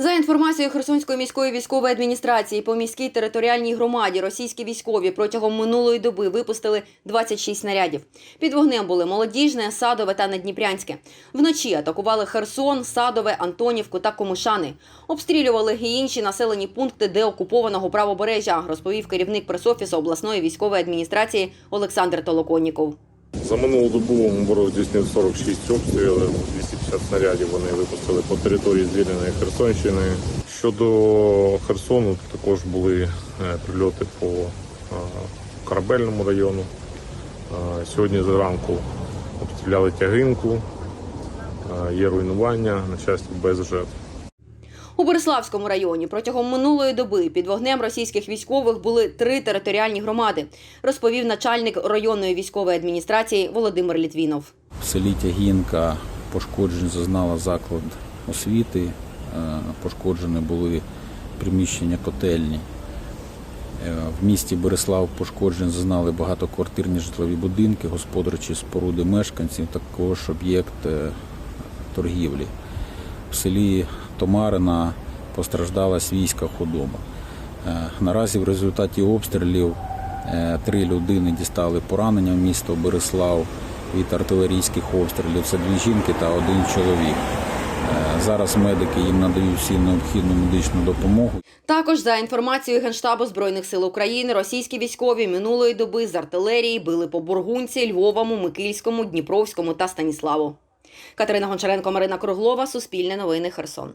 За інформацією Херсонської міської військової адміністрації по міській територіальній громаді російські військові протягом минулої доби випустили 26 снарядів. Під вогнем були молодіжне, садове та надніпрянське. Вночі атакували Херсон, Садове, Антонівку та Комишани. Обстрілювали і інші населені пункти деокупованого правобережжя, розповів керівник пресофісу обласної військової адміністрації Олександр Толоконніков. За минулу добу ворог здійснив 46 обстрілів, 250 снарядів вони випустили по території звільненої Херсонщини. Щодо Херсону, також були е, прильоти по е, корабельному району. Е, Сьогодні зранку обстріляли тягинку, є руйнування, на щастя, без жертв. У Бориславському районі протягом минулої доби під вогнем російських військових були три територіальні громади, розповів начальник районної військової адміністрації Володимир Літвінов. В селі Тягінка пошкоджень зазнала заклад освіти, е, пошкоджені були приміщення котельні. Е, В місті Береслав пошкоджень зазнали багатоквартирні житлові будинки, господарчі споруди мешканців, також об'єкт е, торгівлі. В селі Томарина постраждала свійська худоба. Е, Наразі в результаті обстрілів е, три людини дістали поранення в місто Береслав від артилерійських обстрілів. Це дві жінки та один чоловік. Е, Зараз медики їм надають всі необхідну медичну допомогу. Також за інформацією Генштабу Збройних сил України, російські військові минулої доби з артилерії били по Бургунці, Львовому, Микільському, Дніпровському та Станіславу. Катерина Гончаренко, Марина Круглова, Суспільне новини, Херсон.